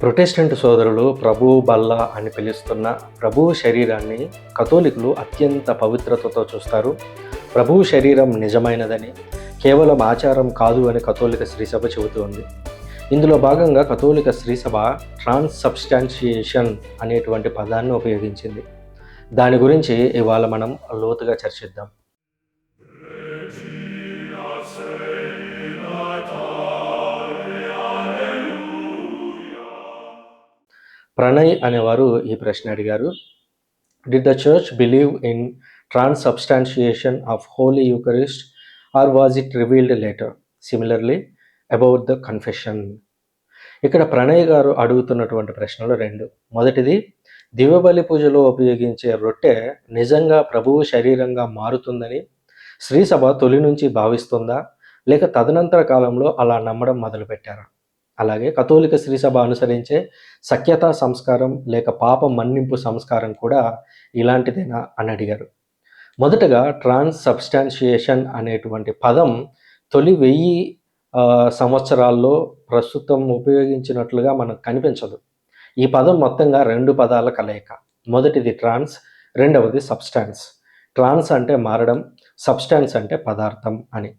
Protestant సోదరులు ప్రభు బల్ల అని పిలుస్తున్న ప్రభు శరీరాన్ని కథోలికులు అత్యంత పవిత్రతతో చూస్తారు. ప్రభువు శరీరం నిజమైనదని కేవలం ఆచారం కాదు అని కథోలిక శ్రీసభ చెబుతోంది. ఇందులో భాగంగా కథోలిక శ్రీసభ ట్రాన్స్ సబ్స్టాన్షియేషన్ అనేటువంటి పదాన్ని ఉపయోగించింది. దాని గురించి ఇవాళ మనం లోతుగా చర్చిద్దాం. ప్రణయ్ అనేవారు ఈ ప్రశ్న అడిగారు. Did the church believe in transubstantiation of holy eucharist or was it revealed later similarly about the confession ఇక్కడ ప్రణయ్ గారు అడుగుతున్నటువంటి ప్రశ్నలు రెండు. మొదటిది దివ్యబలి పూజలో ఉపయోగించే రొట్టె నిజంగా ప్రభువు శరీరంగా మారుతుందని శ్రీసభ తొలి నుంచి భావిస్తుందా? లేక తదనంతర కాలంలో అలా నమ్మడం మొదలుపెట్టారా? అలాగే కథోలిక శ్రీసభ అనుసరించే సఖ్యతా సంస్కారం లేక పాప మన్నింపు సంస్కారం కూడా ఇలాంటిదేనా అని అడిగారు. మొదటగా ట్రాన్స్ సబ్స్టాన్షియేషన్ అనేటువంటి పదం తొలి వెయ్యి సంవత్సరాల్లో ప్రస్తుతం ఉపయోగించినట్లుగా మనకు కనిపించదు. ఈ పదం మొత్తంగా రెండు పదాల కలయిక. మొదటిది ట్రాన్స్ రెండవది సబ్స్టాన్స్. ట్రాన్స్ అంటే మారడం సబ్స్టాన్స్ అంటే పదార్థం అని.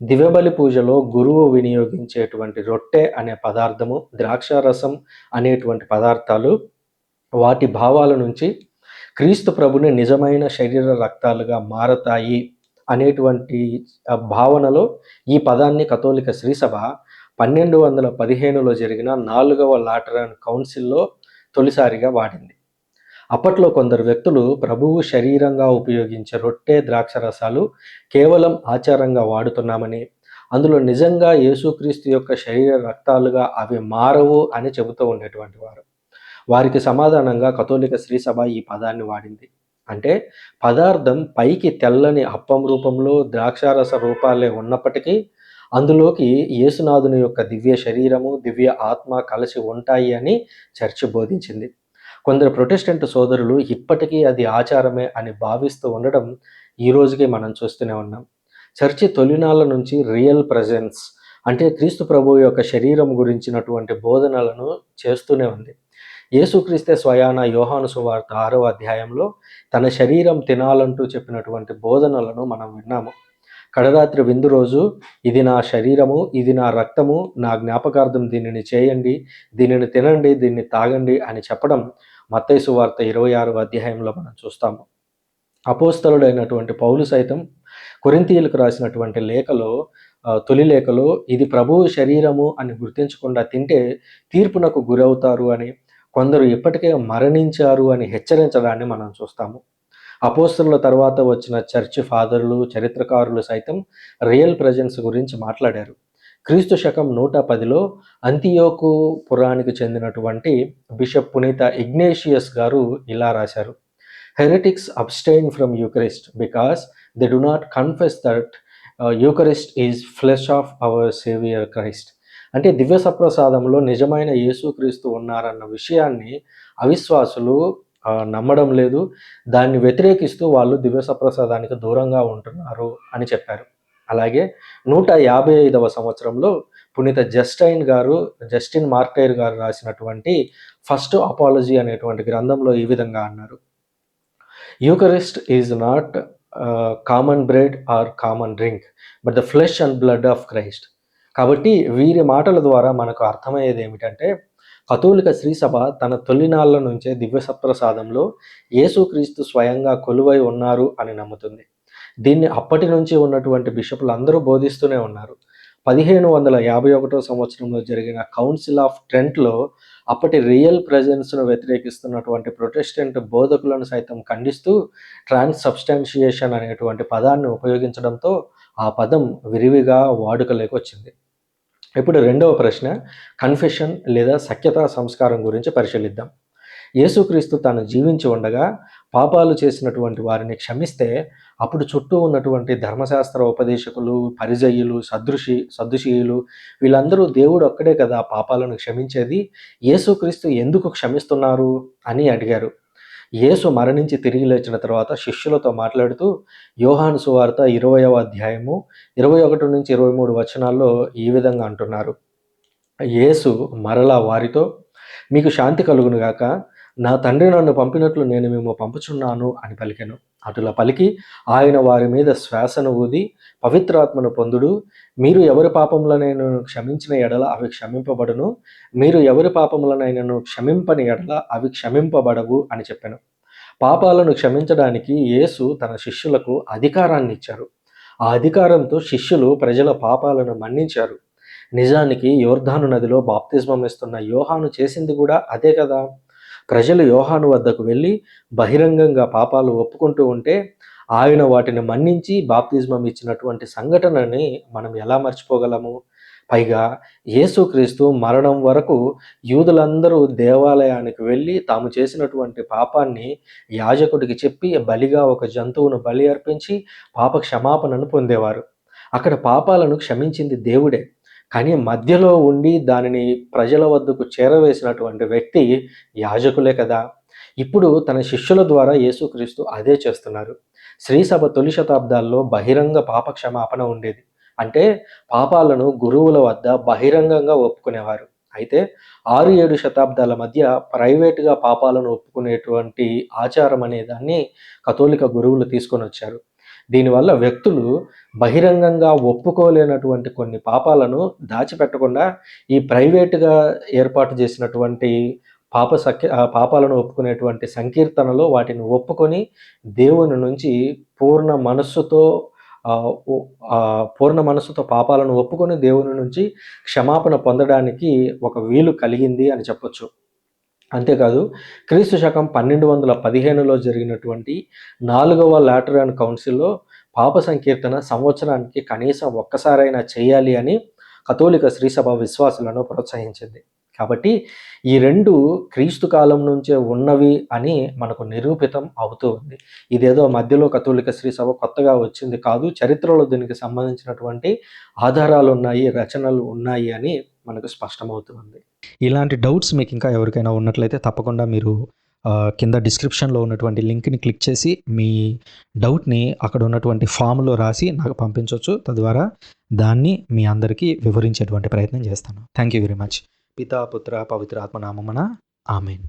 దివ్యబలి పూజలో గురువు వినియోగించేటువంటి రొట్టె అనే పదార్థము ద్రాక్షారసం అనేటువంటి పదార్థాలు వాటి భావాల నుంచి క్రీస్తు ప్రభుని నిజమైన శరీర రక్తాలుగా మారతాయి అనేటువంటి భావనలో ఈ పదాన్ని కథోలిక శ్రీసభ పన్నెండు వందల పదిహేనులో జరిగిన నాలుగవ లాటరన్ కౌన్సిల్లో తొలిసారిగా వాడింది. అప్పట్లో కొందరు వ్యక్తులు ప్రభువు శరీరంగా ఉపయోగించే రొట్టె ద్రాక్ష రసాలు కేవలం ఆచారంగా వాడుతున్నామని అందులో నిజంగా యేసుక్రీస్తు యొక్క శరీర రక్తాలుగా అవి మారవు అని చెబుతూ ఉండేటువంటి వారు. వారికి సమాధానంగా కథోలిక శ్రీసభ ఈ పదాన్ని వాడింది. అంటే పదార్థం పైకి తెల్లని అప్పం రూపంలో ద్రాక్షారస రూపాలే ఉన్నప్పటికీ అందులోకి యేసునాథుని యొక్క దివ్య శరీరము దివ్య ఆత్మ కలిసి ఉంటాయి అని చర్చి బోధించింది. కొందరు ప్రొటెస్టెంట్ సోదరులు ఇప్పటికీ అది ఆచారమే అని భావిస్తూ ఉండడం ఈ రోజుకి మనం చూస్తూనే ఉన్నాం. చర్చి తొలినాళ్ళ నుంచి రియల్ ప్రజెన్స్ అంటే క్రీస్తు ప్రభు యొక్క శరీరం గురించినటువంటి బోధనలను చేస్తూనే ఉంది. యేసుక్రీస్తే స్వయాన యోహాను సువార్త ఆరో అధ్యాయంలో తన శరీరం తినాలంటూ చెప్పినటువంటి బోధనలను మనం విన్నాము. కడరాత్రి విందు రోజు ఇది నా శరీరము ఇది నా రక్తము నా జ్ఞాపకార్థం దీనిని చేయండి దీనిని తినండి దీన్ని తాగండి అని చెప్పడం మత్తైసు వార్త ఇరవై ఆరవ అధ్యాయంలో మనం చూస్తాము. అపోస్తలుడైనటువంటి పౌలు సైతం కొరింతీయులకు రాసినటువంటి లేఖలో తొలి లేఖలో ఇది ప్రభువు శరీరము అని గుర్తించకుండా తింటే తీర్పునకు గురవుతారు అని కొందరు ఇప్పటికే మరణించారు అని హెచ్చరించడాన్ని మనం చూస్తాము. అపోస్తల తర్వాత వచ్చిన చర్చ్ ఫాదర్లు చరిత్రకారులు సైతం రియల్ ప్రజెన్స్ గురించి మాట్లాడారు. క్రీస్తు శకం నూట పదిలో అంతియోకు పురానికి చెందినటువంటి బిషప్ పునీత ఇగ్నేషియస్ గారు ఇలా రాశారు. Heretics abstain from eucharist because they do not confess that eucharist is flesh of our saviour Christ అంటే దివ్య సప్రసాదంలో నిజమైన యేసుక్రీస్తు ఉన్నారన్న విషయాన్ని అవిశ్వాసులు నమ్మడం లేదు. దాన్ని వ్యతిరేకిస్తూ వాళ్ళు దివ్యసప్రసాదానికి దూరంగా ఉంటున్నారు అని చెప్పారు. అలాగే నూట యాభై ఐదవ సంవత్సరంలో పునీత జస్టైన్ గారు జస్టిన్ మార్టైర్ గారు రాసినటువంటి ఫస్ట్ అపాలజీ అనేటువంటి గ్రంథంలో ఈ విధంగా అన్నారు. Eucharist is not common bread or common drink but the flesh and blood of Christ. కాబట్టి వీరి మాటల ద్వారా మనకు అర్థమయ్యేది ఏమిటంటే కథోలిక శ్రీసభ తన తొలినాళ్ళ నుంచే దివ్య సప్రసాదంలో యేసుక్రీస్తు స్వయంగా కొలువై ఉన్నారు అని నమ్ముతుంది. దీన్ని అప్పటి నుంచి ఉన్నటువంటి బిషపులు అందరూ బోధిస్తూనే ఉన్నారు. పదిహేను వందల యాభై ఒకటో సంవత్సరంలో జరిగిన కౌన్సిల్ ఆఫ్ ట్రెంట్లో అప్పటి రియల్ ప్రజెన్స్ను వ్యతిరేకిస్తున్నటువంటి ప్రొటెస్టెంట్ బోధకులను సైతం ఖండిస్తూ ట్రాన్స్ సబ్స్టాన్షియేషన్ అనేటువంటి పదాన్ని ఉపయోగించడంతో ఆ పదం విరివిగా వాడుకలోకి వచ్చింది ఇప్పుడు రెండవ ప్రశ్న కన్ఫెషన్ లేదా సఖ్యతా సంస్కారం గురించి పరిశీలిద్దాం. యేసుక్రీస్తు తాను జీవించి ఉండగా పాపాలు చేసినటువంటి వారిని క్షమిస్తే అప్పుడు చుట్టూ ఉన్నటువంటి ధర్మశాస్త్ర ఉపదేశకులు పరిజయులు సదృశి సదృశీయులు వీళ్ళందరూ దేవుడు ఒక్కడే కదా పాపాలను క్షమించేది? యేసుక్రీస్తు ఎందుకు క్షమిస్తున్నారు? అని అడిగారు. యేసు మరణించి తిరిగి లేచిన తర్వాత శిష్యులతో మాట్లాడుతూ యోహాను సువార్త ఇరవయవ అధ్యాయము ఇరవై ఒకటి నుంచి ఇరవై మూడు వచనాల్లో ఈ విధంగా అంటున్నారు. యేసు మరలా వారితో మీకు శాంతి కలుగునుగాక నా తండ్రి నన్ను పంపినట్లు నేను మేము పంపుచున్నాను అని పలికెను. అటుల పలికి ఆయన వారి మీద శ్వాసను ఊది పవిత్రాత్మను పొందుడు. మీరు ఎవరి పాపములనైనను క్షమించిన ఎడల అవి క్షమింపబడును. మీరు ఎవరి పాపములనైనను క్షమింపని ఎడల అవి క్షమింపబడవు అని చెప్పాను. పాపాలను క్షమించడానికి యేసు తన శిష్యులకు అధికారాన్ని ఇచ్చారు. ఆ అధికారంతో శిష్యులు ప్రజల పాపాలను మన్నించారు. నిజానికి యోర్ధాను నదిలో బాప్తిజమం ఇస్తున్న యోహాను చేసింది కూడా అదే కదా. ప్రజలు యోహాను వద్దకు వెళ్ళి బహిరంగంగా పాపాలు ఒప్పుకుంటూ ఉంటే ఆయన వాటిని మన్నించి బాప్తిజమం ఇచ్చినటువంటి సంఘటనని మనం ఎలా మర్చిపోగలము? పైగా యేసుక్రీస్తు మరణం వరకు యూదులందరూ దేవాలయానికి వెళ్ళి తాము చేసినటువంటి పాపాన్ని యాజకుడికి చెప్పి బలిగా ఒక జంతువును బలి అర్పించి పాప క్షమాపణను పొందేవారు. అక్కడ పాపాలను క్షమించింది దేవుడే. కానీ మధ్యలో ఉండి దానిని ప్రజల వద్దకు చేరవేసినటువంటి వ్యక్తి యాజకులే కదా. ఇప్పుడు తన శిష్యుల ద్వారా యేసుక్రీస్తు అదే చేస్తున్నారు. శ్రీసభ తొలి శతాబ్దాల్లో బహిరంగ పాప క్షమాపణ ఉండేది. అంటే పాపాలను గురువుల వద్ద బహిరంగంగా ఒప్పుకునేవారు. అయితే ఆరు ఏడు శతాబ్దాల మధ్య ప్రైవేటుగా పాపాలను ఒప్పుకునేటువంటి ఆచారం అనే దాన్ని కథోలిక గురువులు తీసుకొని వచ్చారు. దీనివల్ల వ్యక్తులు బహిరంగంగా ఒప్పుకోలేనటువంటి కొన్ని పాపాలను దాచిపెట్టకుండా ఈ ప్రైవేటుగా ఏర్పాటు చేసినటువంటి పాప సఖ్య పాపాలను ఒప్పుకునేటువంటి సంకీర్తనలో వాటిని ఒప్పుకొని దేవుని నుంచి పూర్ణ మనస్సుతో పూర్ణ మనస్సుతో పాపాలను ఒప్పుకొని దేవుని నుంచి క్షమాపణ పొందడానికి ఒక వీలు కలిగింది అని చెప్పొచ్చు. అంతేకాదు క్రీస్తు శకం పన్నెండు వందల పదిహేనులో జరిగినటువంటి నాలుగవ లాటరన్ కౌన్సిల్లో పాప సంకీర్తన సంవత్సరానికి కనీసం ఒక్కసారైనా చేయాలి అని కథోలిక శ్రీసభ విశ్వాసులను ప్రోత్సహించింది. కాబట్టి ఈ రెండు క్రీస్తు కాలం నుంచే ఉన్నవి అని మనకు నిరూపితం అవుతూ ఉంది. ఇదేదో మధ్యలో కథోలిక శ్రీసభ కొత్తగా వచ్చింది కాదు చరిత్రలో దీనికి సంబంధించినటువంటి ఆధారాలు ఉన్నాయి రచనలు ఉన్నాయి అని మనకు స్పష్టమవుతుంది ఇలాంటి డౌట్స్ మీకు ఇంకా ఎవరికైనా ఉన్నట్లయితే తప్పకుండా మీరు కింద డిస్క్రిప్షన్లో ఉన్నటువంటి లింక్ని క్లిక్ చేసి మీ డౌట్ని అక్కడ ఉన్నటువంటి ఫామ్లో రాసి నాకు పంపించవచ్చు తద్వారా దాన్ని మీ అందరికీ వివరించేటువంటి ప్రయత్నం చేస్తాను. Thank you very much. పితా పుత్ర పవిత్ర ఆత్మనామమున ఆమెన్.